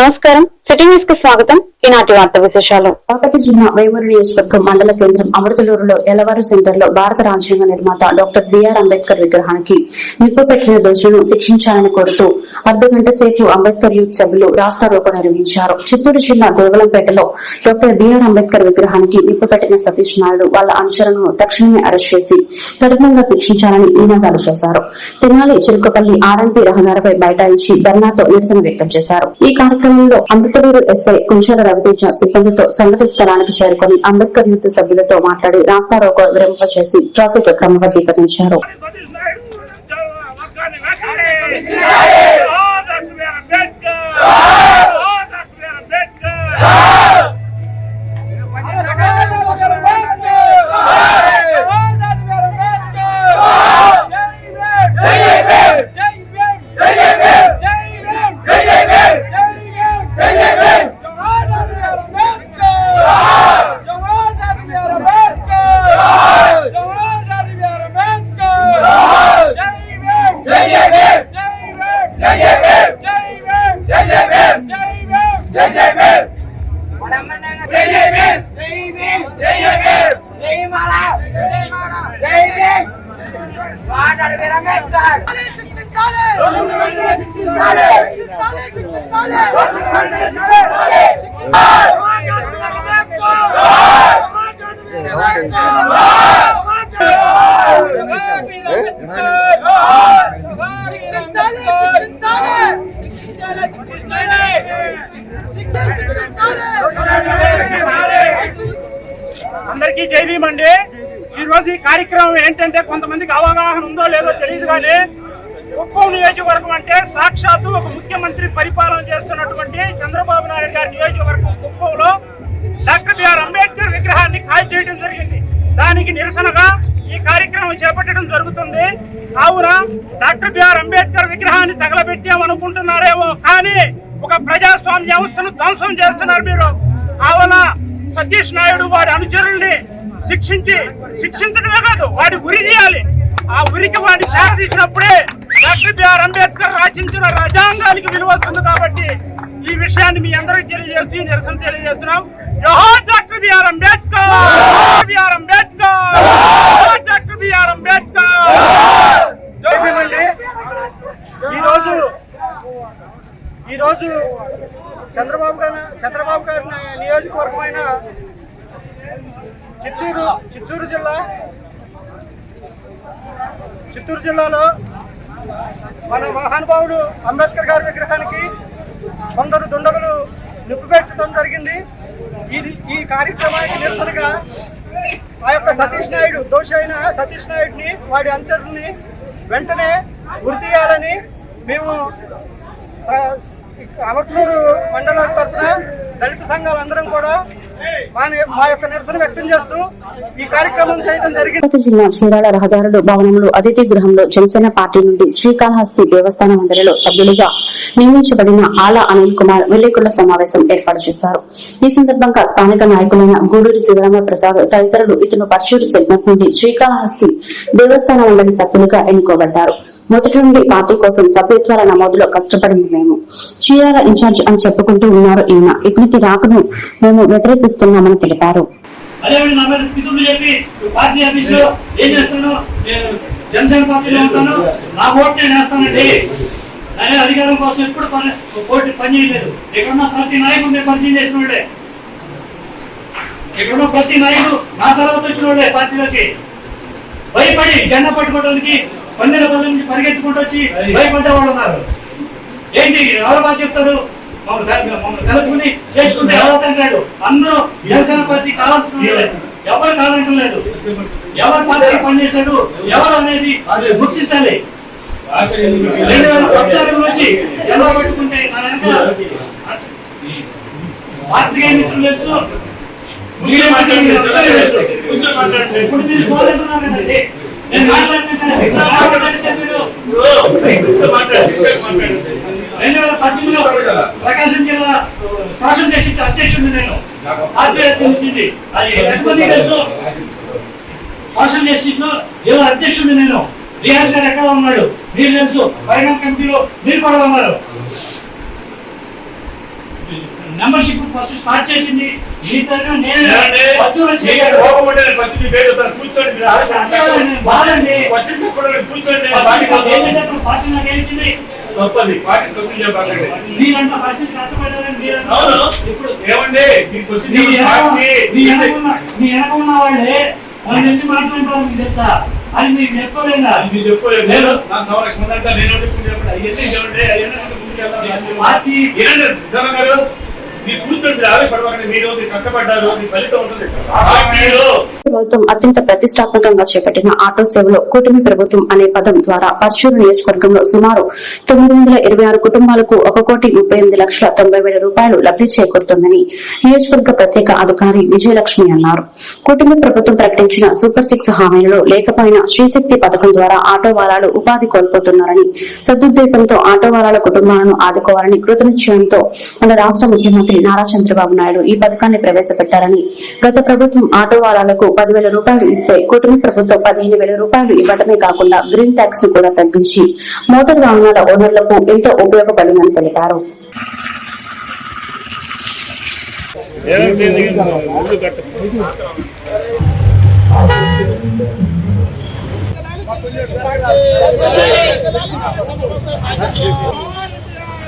నమస్కారం. సిటీ న్యూస్కి స్వాగతం. ఈనాటి వార్త విశేషాలు. బాపట్ల జిల్లా వేమూరు నియోజకవర్గం మండల కేంద్రం అమృతలూరులో ఎలవారు సెంటర్లో భారత రాజ్యాంగ నిర్మాత డాక్టర్ బిఆర్ అంబేద్కర్ విగ్రహానికి నిప్పు పెట్టిన దోషులను శిక్షించాలని కోరుతూ అర్ధ గంట సేపు అంబేద్కర్ యూత్ సభ్యులు రాస్తారోకో నిర్వహించారు. చిత్తూరు జిల్లా దేవలంపేటలో డాక్టర్ బిఆర్ అంబేద్కర్ విగ్రహానికి నిప్పు పెట్టిన సతీష్ నాయుడు వాళ్ళ అనుచరులను తక్షణమే అరెస్ట్ చేసి కఠినంగా శిక్షించాలని నినాదాలు చేశారు. తెనాలి చిరుకపల్లి ఆర్ఎంపీ రహదారిపై బైఠాయించి ధర్నాతో నిరసన వ్యక్తం చేశారు. ఈ కార్యక్రమంలో అమృతలూరు ఎస్ఐ కుంచాల రవితేజ సిబ్బందితో సంఘటన స్థలానికి చేరుకుని అంబేద్కర్ యూత్ సభ్యులతో మాట్లాడి రాస్తారోకో విరమింప చేసి ట్రాఫిక్ క్రమబద్దీకరించారు కార్యక్రమం ఏంటంటే కొంతమందికి అవగాహన ఉందో లేదో తెలియదు కానీ కుప్పం నియోజకవర్గం అంటే సాక్షాత్తు ఒక ముఖ్యమంత్రి పరిపాలన చేస్తున్నటువంటి చంద్రబాబు నాయుడు గారి నియోజకవర్గం కుప్పంలో డాక్టర్ బిఆర్ అంబేద్కర్ విగ్రహాన్ని కాల్ చేయడం జరిగింది. దానికి నిరసనగా ఈ కార్యక్రమం చేపట్టడం జరుగుతుంది. కావున డాక్టర్ బిఆర్ అంబేద్కర్ విగ్రహాన్ని తగలబెట్టామనుకుంటున్నారేమో కానీ ఒక ప్రజాస్వామ్య వ్యవస్థను ధ్వంసం చేస్తున్నారు మీరు. కావున సతీష్ నాయుడు వారి అనుచరుల్ని శిక్షించి శిక్షించడమే కాదు వాడి ఉరి తీయాలి. ఆ ఉరికి వాడిని చేరదీసినప్పుడే డాక్టర్ బిఆర్ అంబేద్కర్ రచించిన రాజ్యాంగానికి విలువ వస్తుంది కాబట్టి ఈ విషయాన్ని మీ అందరికీ తెలియజేస్తూ ఈ నిరసన తెలియజేస్తున్నాం. జోహార్ doctor BR Ambedkar! BR Ambedkar! Doctor BR Ambedkar! ఈరోజు ఈరోజు చంద్రబాబు గారు చంద్రబాబు గారి నియోజకవర్గమైన చిత్తూరు చిత్తూరు జిల్లా. చిత్తూరు జిల్లాలో మన మహానుభావుడు అంబేద్కర్ గారి విగ్రహానికి కొందరు దుండగులు నిప్పు పెట్టడం జరిగింది. ఈ ఈ కార్యక్రమానికి నిరసనగా ఆ యొక్క సతీష్ నాయుడు దోషి అయిన సతీష్ నాయుడిని వాడి అనుచరుని వెంటనే గుర్తు మేము అమర్నూరు మండలం తరఫున దళిత సంఘాలందరం కూడా మా యొక్క నిరసన వ్యక్తం చేస్తూ ఈ కార్యక్రమం చేయడం జరిగింది. జిల్లా చీరాల రహదారులు భవనంలో అతిథి గృహంలో జనసేన పార్టీ నుండి శ్రీకాళహస్తి దేవస్థాన మండలిలో సభ్యులుగా నియమించబడిన ఆల అనిల్ కుమార్ విలేకరుల సమావేశం ఏర్పాటు చేశారు. ఈ సందర్భంగా స్థానిక నాయకులైన గూడూరి శివరామ ప్రసాద్ తదితరులు ఇతను పర్చూరు సెగ్మెంట్ నుండి శ్రీకాళహస్తి దేవస్థాన మండలి సభ్యులుగా ఎన్నుకోబడ్డారు. మొదటి నుండి పార్టీ కోసం సభ్యత్వాల నమోదులో కష్టపడింది మేము. చీరాల ఇన్ఛార్జ్ అని చెప్పుకుంటూ ఉన్నారు ఈయన. ఇతనికి రాకను మేము వ్యతిరేకిస్తున్నామని తెలిపారు. జనసేన పార్టీలో ఉంటాను. నా ఓటు నేను వేస్తానండి. అదే అధికారం కోసం ఎప్పుడు పని పోటీ పని చేయలేదు. ఇక్కడున్న ప్రతి నాయకుడిని పరిచయం చేసినోడే వాడే. ఇక్కడున్న ప్రతి నాయకుడు నా తర్వాత వచ్చినోడే పార్టీలోకి. భయపడి జెండా పట్టుకోవడానికి పన్నెండు పనుల నుంచి పరిగెత్తుకుంటూ వచ్చి భయపడ్డే వాళ్ళు ఉన్నారు. ఏంటి ఎవరు బాగా చెప్తారు? మమ్మల్ని కల- మమ్మల్ని కలుపుకుని చేసుకుంటే ఎవరు అందరూ జనసేన పార్టీ కావాల్సిన లేదు ఎవరు కాదంటం లేదు. ఎవరు పార్టీ పనిచేశాడు ఎవరు అనేది గుర్తించాలి. రెండు వేల పద్నాలుగు నుంచి ఎలా పెట్టుకుంటే నా పార్టీకి మిత్రులు తెలుసు. ఇప్పుడు మీరు కదండి. నేను రెండు వేల పద్దెనిమిదిలో ప్రకాశం జిల్లా కాన్సన్ట్రేషన్ అధ్యక్షుడు నేను. ఆర్బీఐ తెలిసింది అది ఎంతమంది తెలుసు. సోషల్ జస్టిస్లో జిల్లా అధ్యక్షుడు నేను. రియాజ్ గారు ఎక్కడ ఉన్నాడు మీరు తెలుసు ఫైనల్ కమిటీలో మీరు కూడా ఉన్నారు. మెంబర్షిప్ ఫస్ట్ స్టార్ట్ చేసింది మీ తరఫున నేను బాధండి. Party party? పార్టీ నాకు ఏం ఇచ్చింది? తప్పది. పార్టీ కోసం చెప్పకండి. మీరంతా ఫస్ట్ నుంచి కష్టపడ్డారని మీరంతా-. ఇప్పుడు ఏమండి మీ పార్టీ. మీ వెనక ఉన్న- వాళ్ళే వాళ్ళు ఎన్ని మాట్లాడుతారు మీకు తెలుసా అది మీకు చెప్పలేదా మీరు చెప్పుకోలేదు. నేను నా సంరక్షణ నేను చెప్పండి. అవన్నీ చెప్పండి. అవన్నీ. పార్టీ ఏనండి, గారు? మీరు మీరు కష్టపడ్డారు మీ ఫలితం ఉంటుంది. ప్రభుత్వం అత్యంత ప్రతిష్టాత్మకంగా చేపట్టిన ఆటో సేవలో కూటమి ప్రభుత్వం అనే పదం ద్వారా పర్చూరు నియోజకవర్గంలో సుమారు తొమ్మిది వందల ఇరవై ఆరు కుటుంబాలకు ఒక కోటి ముప్పై ఎనిమిది లక్షల తొంభై వేల రూపాయలు లబ్ధి చేకూరుతోందని నియోజకవర్గ ప్రత్యేక అధికారి విజయలక్ష్మి అన్నారు. కూటమి ప్రభుత్వం ప్రకటించిన సూపర్ సిక్స్ హామీలలో లేకపోయినా శ్రీశక్తి పథకం ద్వారా ఆటో వారాలు ఉపాధి కోల్పోతున్నారని సదుద్దేశంతో ఆటో వారాల కుటుంబాలను ఆదుకోవాలని కృతనిశ్చయంతో మన రాష్ట్ర ముఖ్యమంత్రి నారా చంద్రబాబు నాయుడు ఈ పథకాన్ని ప్రవేశపెట్టారని గత ప్రభుత్వం ఆటో వారాలకు పదివేల రూపాయలు ఇస్తే కూటమి ప్రభుత్వం పదిహేను వేల రూపాయలు ఇవ్వడమే కాకుండా గ్రీన్ ట్యాక్స్ను కూడా తగ్గించి మోటార్ వాహనాల ఓనర్లకు ఎంతో ఉపయోగపడిందని తెలిపారు.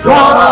గంగవరం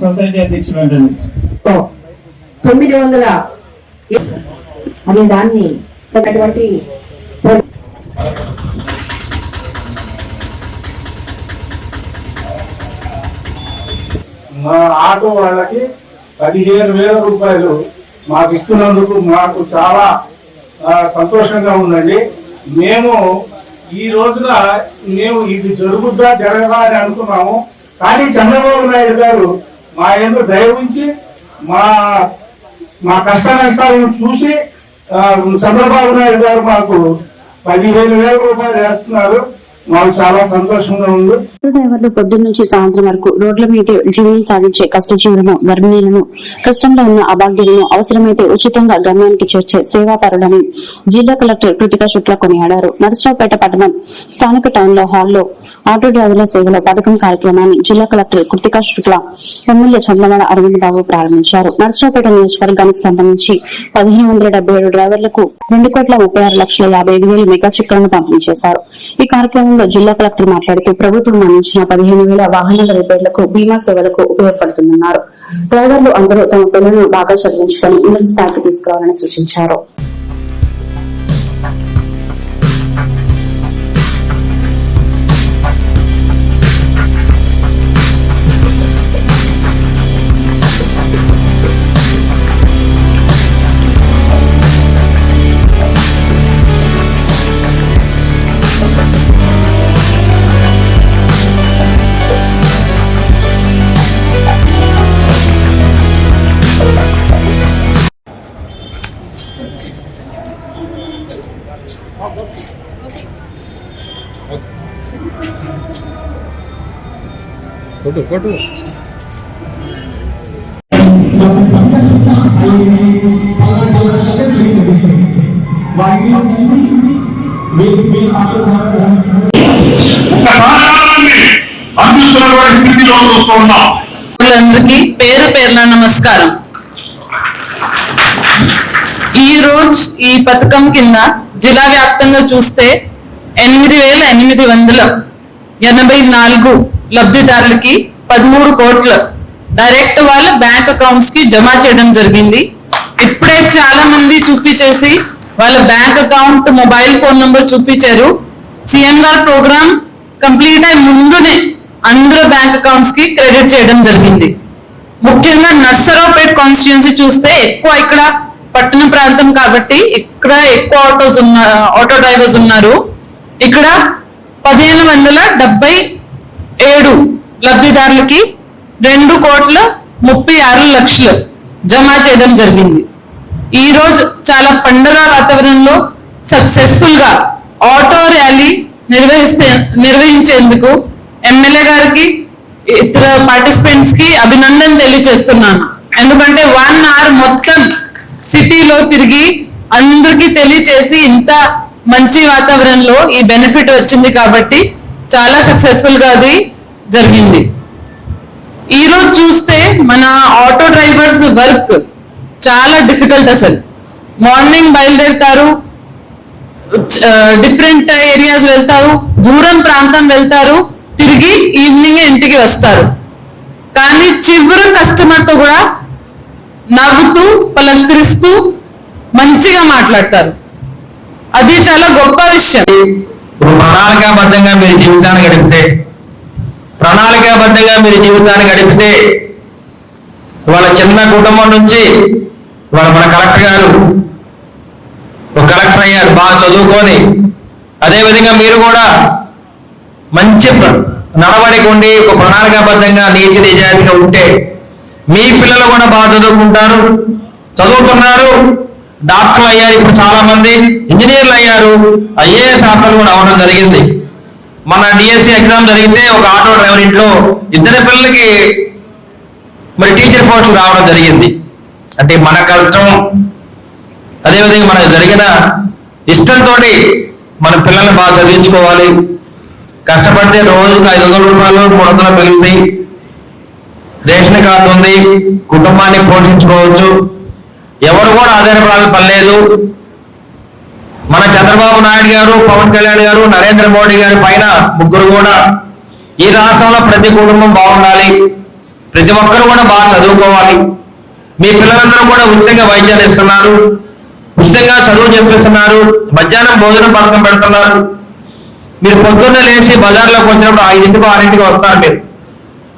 సొసైటీ అధ్యక్షుడు తొమ్మిది వందల అనే దాన్ని అటువంటి మా ఆటో వాళ్ళకి పదిహేను వేల రూపాయలు మాకు ఇస్తున్నందుకు మాకు చాలా సంతోషంగా ఉందండి. మేము ఈ రోజున మేము ఇది జరుగుద్దా జరగదా అని అనుకున్నాము. కానీ చంద్రబాబు నాయుడు గారు మా ఎందుకు దయ ఉంచి మా మా కష్ట నష్టాలను చూసి చంద్రబాబు నాయుడు గారు మాకు పదిహేను వేల రూపాయలు వేస్తున్నారు. మాకు చాలా సంతోషంగా ఉంది. ఆటో డ్రైవర్లు పొద్దున్న నుంచి సాయంత్రం వరకు రోడ్ల మీద జీవనం సాగించే కష్టజీవులను గర్భిణీలను కష్టంలో ఉన్న అభాగ్యులను అవసరమైతే ఉచితంగా గమ్యానికి చేర్చే సేవాపరులని జిల్లా కలెక్టర్ కృతిక శుక్ల కొనియాడారు. నరసరావుపేట పట్టణం స్థానిక టౌన్లో హాల్లో ఆటో డ్రైవర్ల సేవల పథకం కార్యక్రమాన్ని జిల్లా కలెక్టర్ కృతిక శుక్ల ఎమ్మెల్యే చంద్రమల అరవింద్ బాబు ప్రారంభించారు. నరసరావుపేట నియోజకవర్గానికి సంబంధించి పదిహేను వందల డెబ్బై ఏడు డ్రైవర్లకు రెండు కోట్ల ముప్పై ఆరు లక్షల యాభై ఐదు వేలు మెగా చెక్కులను పంపిణీ చేశారు. ఈ కార్యక్రమంలో జిల్లా కలెక్టర్ మాట్లాడుతూ ప్రభుత్వం అందించిన పదిహేను వేల వాహనాల రిపేర్లకు బీమా సేవలకు ఉపయోగపడుతుందన్నారు డ్రైవర్లు అందరూ తమ పిల్లలను బాగా చదివించుకొని ఉన్నత స్థాయికి తీసుకురావాలని సూచించారు. చూస్తూ ఉన్నాం అందరికీ పేరు పేరున నమస్కారం. ఈ రోజు ఈ పథకం కింద జిల్లా వ్యాప్తంగా చూస్తే ఎనిమిది వేల ఎనిమిది వందల ఎనభై నాలుగు లబ్ధిదారులకి పదమూడు కోట్ల డైరెక్ట్ వాళ్ళ బ్యాంక్ అకౌంట్స్కి జమ చేయడం జరిగింది. ఇప్పుడే చాలా మంది చూపించేసి వాళ్ళ bank account mobile phone number చూపించారు. సీఎం గారు ప్రోగ్రామ్ కంప్లీట్ అయి ముందునే అందరూ బ్యాంక్ అకౌంట్స్కి క్రెడిట్ చేయడం జరిగింది. ముఖ్యంగా నర్సరావుపేట కాన్స్టిట్యున్సీ చూస్తే ఎక్కువ ఇక్కడ పట్టణ ప్రాంతం కాబట్టి ఇక్కడ ఎక్కువ ఆటోస్ ఉన్న ఆటో డ్రైవర్స్ ఉన్నారు. ఇక్కడ పదిహేను వందల డెబ్బై ఏడు లబ్ధిదారులకి రెండు కోట్ల ముప్పై ఆరు లక్షలు జమ చేయడం జరిగింది. ఈ రోజు చాలా పండగ వాతావరణంలో సక్సెస్ఫుల్గా ఆటో ర్యాలీ నిర్వహిస్తే నిర్వహించేందుకు ఎమ్మెల్యే గారికి ఇతర పార్టిసిపెంట్స్కి అభినందన తెలియజేస్తున్నాను. ఎందుకంటే వన్ అవర్ మొత్తం సిటీలో తిరిగి అందరికీ తెలియచేసి ఇంత మంచి వాతావరణంలో ఈ బెనిఫిట్ వచ్చింది కాబట్టి చాలా సక్సెస్ఫుల్గా అది జరిగింది. ఈరోజు చూస్తే మన ఆటో డ్రైవర్స్ వర్క్ చాలా డిఫికల్ట్ అసలు. మార్నింగ్ బయలుదేరుతారు డిఫరెంట్ ఏరియాస్ వెళ్తారు దూరం ప్రాంతం వెళ్తారు తిరిగి ఈవినింగ్ ఇంటికి వస్తారు. కానీ చివరి కస్టమర్తో కూడా నవ్వుతూ పలంకరిస్తూ మంచిగా మాట్లాడతారు. అది చాలా గొప్ప విషయం. ప్రణాళికాబద్ధంగా మీరు జీవితాన్ని గడిపితే ప్రణాళికాబద్ధంగా మీరు జీవితాన్ని గడిపితే వాళ్ళ చిన్న కుటుంబం నుంచి వాళ్ళ మన కలెక్టర్ గారు ఒక కలెక్టర్ అయ్యారు బాగా చదువుకొని అదేవిధంగా మీరు కూడా మంచి ప్ర- ఉండి ఒక ప్రణాళికాబద్ధంగా నీతి నిజాయితీగా ఉంటే మీ పిల్లలు కూడా బాగా చదువుకుంటారు చదువుతున్నారు డాక్టర్లు అయ్యారు. ఇప్పుడు చాలా మంది ఇంజనీర్లు అయ్యారు. ఐఏఎస్ ఆఫర్లు కూడా అవడం జరిగింది. మన డిఎస్సి ఎగ్జామ్ జరిగితే ఒక ఆటో డ్రైవర్ ఇంట్లో ఇద్దరు పిల్లలకి మరి టీచర్ పోస్ట్ రావడం జరిగింది. అంటే మన కష్టం అదేవిధంగా మనకు జరిగిన ఇష్టంతో మన పిల్లల్ని బాగా చదివించుకోవాలి. కష్టపడితే రోజుకు ఐదు వందల రూపాయలు మూడు వందలు మిగులుతాయి. రేషన్ కార్డు ఉంది కుటుంబాన్ని పోషించుకోవచ్చు. ఎవరు కూడా ఆధారపడాల్సిన పని లేదు మన చంద్రబాబు నాయుడు గారు పవన్ కళ్యాణ్ గారు నరేంద్ర మోడీ గారి పైన ముగ్గురు కూడా ఈ రాష్ట్రంలో ప్రతి కుటుంబం బాగుండాలి. ప్రతి ఒక్కరు కూడా బాగా చదువుకోవాలి. మీ పిల్లలందరూ కూడా ఉచితంగా వైద్యాలు ఇస్తున్నారు. ఉచితంగా చదువు చెప్పిస్తున్నారు. మధ్యాహ్నం భోజనం పథకం పెడుతున్నారు. మీరు పొద్దున్నే లేచి బజార్లోకి వచ్చినప్పుడు ఐదింటికి ఆరింటికి వస్తారు మీరు.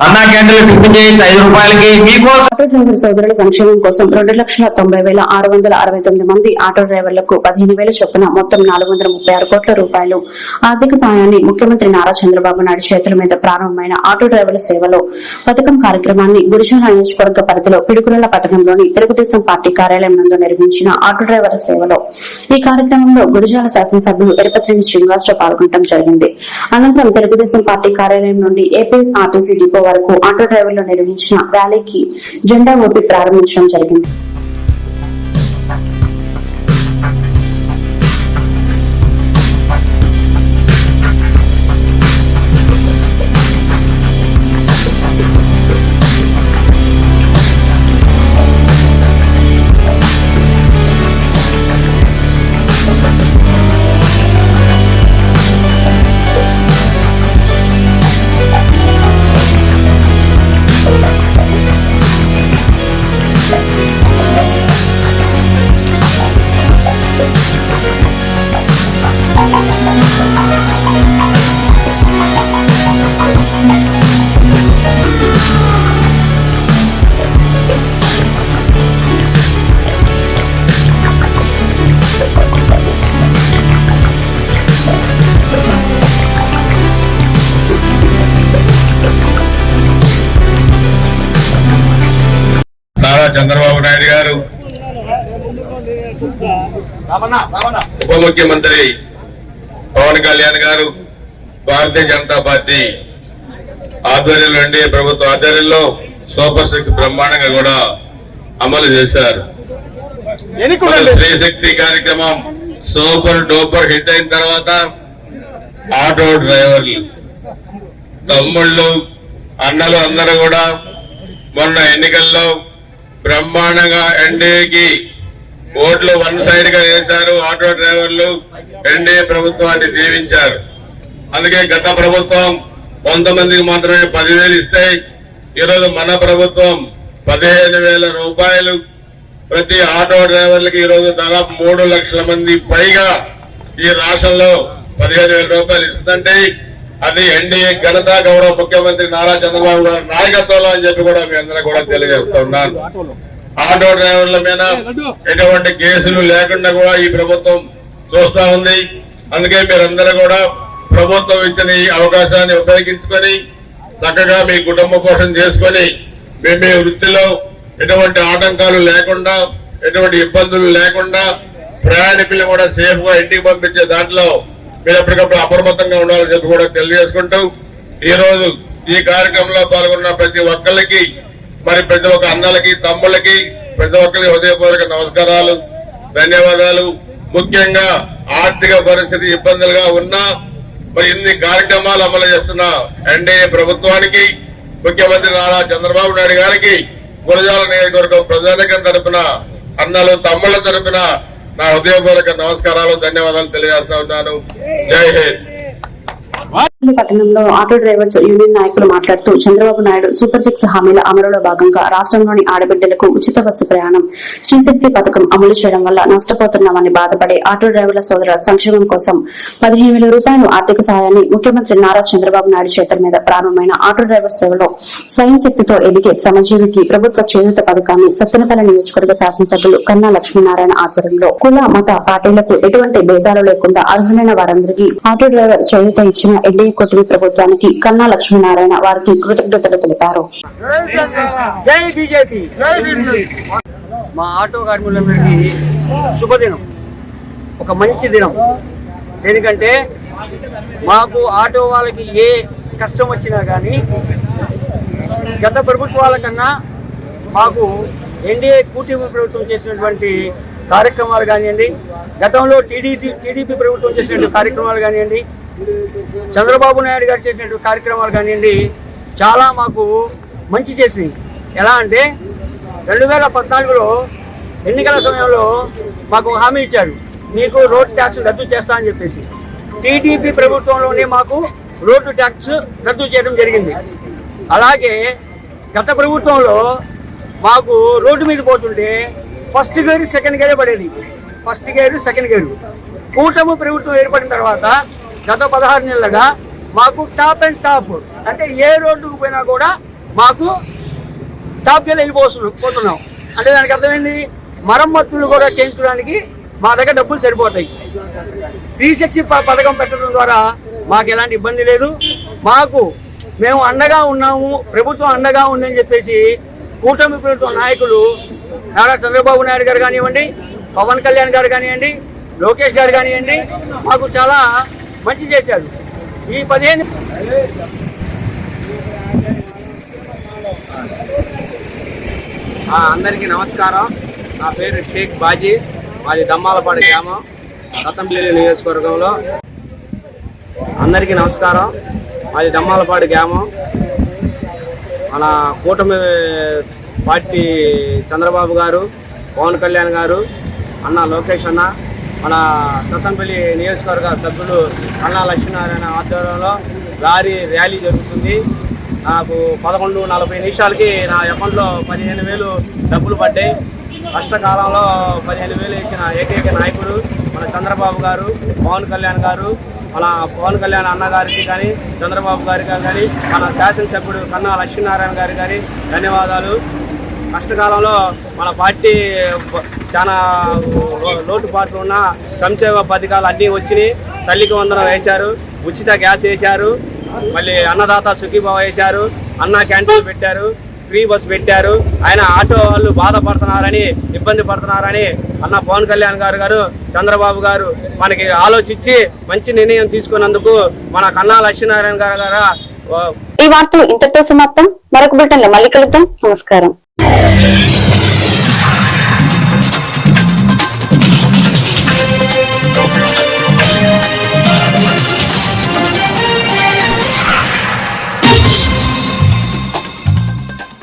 అన్నా క్యాంటీన్లో టిఫిన్ చేయొచ్చు ఐదు రూపాయలకి మీకోసం ఆటో డ్రైవర్ సోదరుల సంక్షేమం కోసం రెండు లక్షల తొంభై వేల ఆరు వందల అరవై తొమ్మిది మంది ఆటో డ్రైవర్లకు పదిహేను వేల చొప్పున మొత్తం నాలుగు వందల ముప్పై ఆరు కోట్ల రూపాయలు ఆర్థిక సాయాన్ని ముఖ్యమంత్రి నారా చంద్రబాబు నాయుడు చేతుల మీద ప్రారంభమైన ఆటో డ్రైవర్ల సేవలో పథకం కార్యక్రమాన్ని గురిజన నియోజకవర్గ పరిధిలో పిడుగుల పట్టణంలోని తెలుగుదేశం పార్టీ కార్యాలయం నందు నిర్వహించిన ఆటో డ్రైవర్ల సేవలో ఈ కార్యక్రమంలో గుడిజాల శాసనసభ్యులు ఎరపతిరెడ్డి శ్రీనివాసరావు పాల్గొనడం జరిగింది. అనంతరం తెలుగుదేశం పార్టీ కార్యాలయం నుండి ఏపీఎస్ ఆర్టీసీ డిపో వరకు ఆటో డ్రైవర్లు నిర్వహించిన ర్యాలీకి జెండా ఊపి ప్రారంభించడం జరిగింది. నారా చంద్రబాబు నాయుడు గారు. ఉప ముఖ్యమంత్రి పవన్ కళ్యాణ్ గారు భారతీయ జనతా పార్టీ ఆధ్వర్యంలో ఎన్డీఏ ప్రభుత్వ ఆధ్వర్యంలో సూపర్ శక్తి బ్రహ్మాండంగా కూడా అమలు చేశారు. స్త్రీ శక్తి కార్యక్రమం సూపర్ డూపర్ హిట్ అయిన తర్వాత ఆటో డ్రైవర్లు తమ్ముళ్ళు అన్నలు అందరూ కూడా మొన్న ఎన్నికల్లో బ్రహ్మాండంగా ఎన్డీఏకి ఓట్లు వన్ సైడ్గా వేశారు ఆటో డ్రైవర్లు ఎన్డీఏ ప్రభుత్వాన్ని దీవించారు. అందుకే గత ప్రభుత్వం కొంతమందికి మాత్రమే పదివేలు ఇస్తాయి ఈరోజు మన ప్రభుత్వం పదిహేను వేల రూపాయలు. ప్రతి ఆటో డ్రైవర్లకి ఈరోజు దాదాపు మూడు లక్షల మంది పైగా ఈ రాష్ట్రంలో పదిహేను వేల రూపాయలు ఇస్తుంటే అది ఎన్డీఏ ఘనత గౌరవ ముఖ్యమంత్రి నారా చంద్రబాబు గారి నాయకత్వంలో అని చెప్పి కూడా మీ అందరూ కూడా తెలియజేస్తున్నాను. ఆటో డ్రైవర్ల మీద ఎటువంటి కేసులు లేకుండా కూడా ఈ ప్రభుత్వం చూస్తా ఉంది. అందుకే మీరందరూ కూడా ప్రభుత్వం ఇచ్చిన ఈ అవకాశాన్ని ఉపయోగించుకొని చక్కగా మీ కుటుంబ పోషణ చేసుకొని మీ మీ వృత్తిలో ఎటువంటి ఆటంకాలు లేకుండా ఎటువంటి ఇబ్బందులు లేకుండా ప్రయాణికులు కూడా సేఫ్గా ఇంటికి పంపించే దాంట్లో మీరు ఎప్పటికప్పుడు అప్రమత్తంగా ఉండాలని చెప్పి కూడా తెలియజేసుకుంటూ ఈ రోజు ఈ కార్యక్రమంలో పాల్గొన్న ప్రతి ఒక్కరికి మరి ప్రతి ఒక్క అన్నలకి తమ్ముళ్ళకి ప్రతి ఒక్కరికి హృదయపూర్వక నమస్కారాలు ధన్యవాదాలు. ముఖ్యంగా ఆర్థిక పరిస్థితి ఇబ్బందులుగా ఉన్నా మరి ఇన్ని కార్యక్రమాలు అమలు చేస్తున్న ఎన్డీఏ ప్రభుత్వానికి ముఖ్యమంత్రి నారా చంద్రబాబు నాయుడు గారికి గురజాల నియోజకవర్గం ప్రజానికం తరపున అన్నలు తమ్ముళ్ళ తరపున నా హృదయపూర్వక నమస్కారాలు ధన్యవాదాలు తెలియజేస్తా ఉన్నాను. జై హింద్. పట్టణంలో ఆటో డ్రైవర్స్ యూనియన్ నాయకులు మాట్లాడుతూ చంద్రబాబు నాయుడు సూపర్ సిక్స్ హామీల అమలులో భాగంగా రాష్ట్రంలోని ఆడబిడ్డలకు ఉచిత బస్సు ప్రయాణం శ్రీశక్తి పథకం అమలు చేయడం వల్ల నష్టపోతున్నామని బాధపడే ఆటో డ్రైవర్ల సోదరుల సంక్షేమం కోసం పదిహేను వేల రూపాయల ఆర్థిక సహాయాన్ని ముఖ్యమంత్రి నారా చంద్రబాబు నాయుడు చేతుల మీద ప్రారంభమైన ఆటో డ్రైవర్ సేవలో స్వయం శక్తితో ఎదిగే శ్రమజీవికి ప్రభుత్వ చేయూత పథకాన్ని సత్తెనపల్లి నియోజకవర్గ శాసనసభ్యులు కన్నా లక్ష్మీనారాయణ ఆధ్వర్యంలో కుల మత పార్టీలకు ఎటువంటి భేదాలు లేకుండా అర్హులైన వారందరికీ ఆటో డ్రైవర్ చేయూత ఇచ్చిన ఎన్డీఏ కూటమి ప్రభుత్వానికి కన్నా లక్ష్మీనారాయణ వారికి కృతజ్ఞతలు తెలిపారు. మా ఆటో కార్మికులందరికీ శుభదినం. ఒక మంచి దినం. ఎందుకంటే మాకు ఆటో వాళ్ళకి ఏ కష్టం వచ్చినా కానీ గత ప్రభుత్వాల కన్నా మాకు ఎన్డీఏ కూటమి ప్రభుత్వం చేసినటువంటి కార్యక్రమాలు కానివ్వండి గతంలో టీడీపీ టీడీపీ ప్రభుత్వం చేసినటువంటి కార్యక్రమాలు కానివ్వండి చంద్రబాబు నాయుడు గారు చేసినటువంటి కార్యక్రమాలు కానివ్వండి చాలా మాకు మంచి చేసింది ఎలా అంటే రెండు వేల పద్నాలుగులో ఎన్నికల సమయంలో మాకు హామీ ఇచ్చారు. మీకు రోడ్ ట్యాక్స్ రద్దు చేస్తా అని చెప్పేసి. టీడీపీ ప్రభుత్వంలోనే మాకు రోడ్డు ట్యాక్స్ రద్దు చేయడం జరిగింది. అలాగే గత ప్రభుత్వంలో మాకు రోడ్డు మీద పోతుంటే ఫస్ట్ గేరు సెకండ్ గేరే పడేది. First gear second gear. కూటమి ప్రభుత్వం ఏర్పడిన తర్వాత గత పదహారు నెలలుగా మాకు టాప్ అండ్ టాప్ అంటే ఏ రోడ్డుకు పోయినా కూడా మాకు టాప్ గేర్ వెళ్ళిపోతున్నాం పోతున్నాం. అంటే దానికి అర్థమైంది? మరమ్మతులు కూడా చేయించుకోవడానికి మా దగ్గర డబ్బులు సరిపోతాయి. త్రీ సిక్స్టీ పథకం పెట్టడం ద్వారా మాకు ఎలాంటి ఇబ్బంది లేదు. మాకు మేము అండగా ఉన్నాము ప్రభుత్వం అండగా ఉందని చెప్పేసి కూటమి ప్రభుత్వ నాయకులు నారా చంద్రబాబు నాయుడు గారు కానివ్వండి పవన్ కళ్యాణ్ గారు కానివ్వండి లోకేష్ గారు కానివ్వండి మాకు చాలా మంచి చేశారు ఈ పదిహేను అందరికీ నమస్కారం. నా పేరు షేక్ బాజీ. మాది దమ్మాలపాడు గ్రామం రతంపల్లి నియోజకవర్గంలో. అందరికీ నమస్కారం. మాది దమ్మాలపాడు గ్రామం. మన కూటమి పార్టీ చంద్రబాబు గారు పవన్ కళ్యాణ్ గారు అన్న లోకేష్ అన్న మన సత్తంపల్లి నియోజకవర్గ సభ్యులు అన్నా లక్ష్మీనారాయణ ఆధ్వర్యంలో లారీ ర్యాలీ జరుగుతుంది. నాకు పదకొండు నలభై నిమిషాలకి నా అకౌంట్లో పదిహేను వేలు డబ్బులు పడ్డాయి. కష్టకాలంలో పదిహేను వేలు వేసిన ఏకైక నాయకుడు మన చంద్రబాబు గారు పవన్ కళ్యాణ్ గారు మన పవన్ కళ్యాణ్ అన్నగారికి కానీ చంద్రబాబు గారికి కానీ మన శాసనసభ్యుడు కన్నా లక్ష్మీనారాయణ గారికి కానీ ధన్యవాదాలు. కష్టకాలంలో మన పార్టీ చాలా లోటుపాట్లు ఉన్న సంక్షేమ పథకాలు అన్నీ వచ్చినాయి. తల్లికి వందనం వేశారు ఉచిత గ్యాస్ వేశారు మళ్ళీ అన్నదాత సుఖీభావ వేశారు అన్న క్యాంటీన్ పెట్టారు ఫ్రీ బస్ పెట్టారు. ఆయన ఆటో వాళ్ళు బాధపడుతున్నారని ఇబ్బంది పడుతున్నారని అన్న పవన్ కళ్యాణ్ గారు గారు చంద్రబాబు గారు మనకి ఆలోచించి మంచి నిర్ణయం తీసుకున్నందుకు మన కన్నా లక్ష్మీనారాయణ గారు గారు ఈ వార్తలు ఇంతటితో సమాప్తం. మరొక బులెటిన్ మళ్ళీ కలుద్దాం. నమస్కారం. Música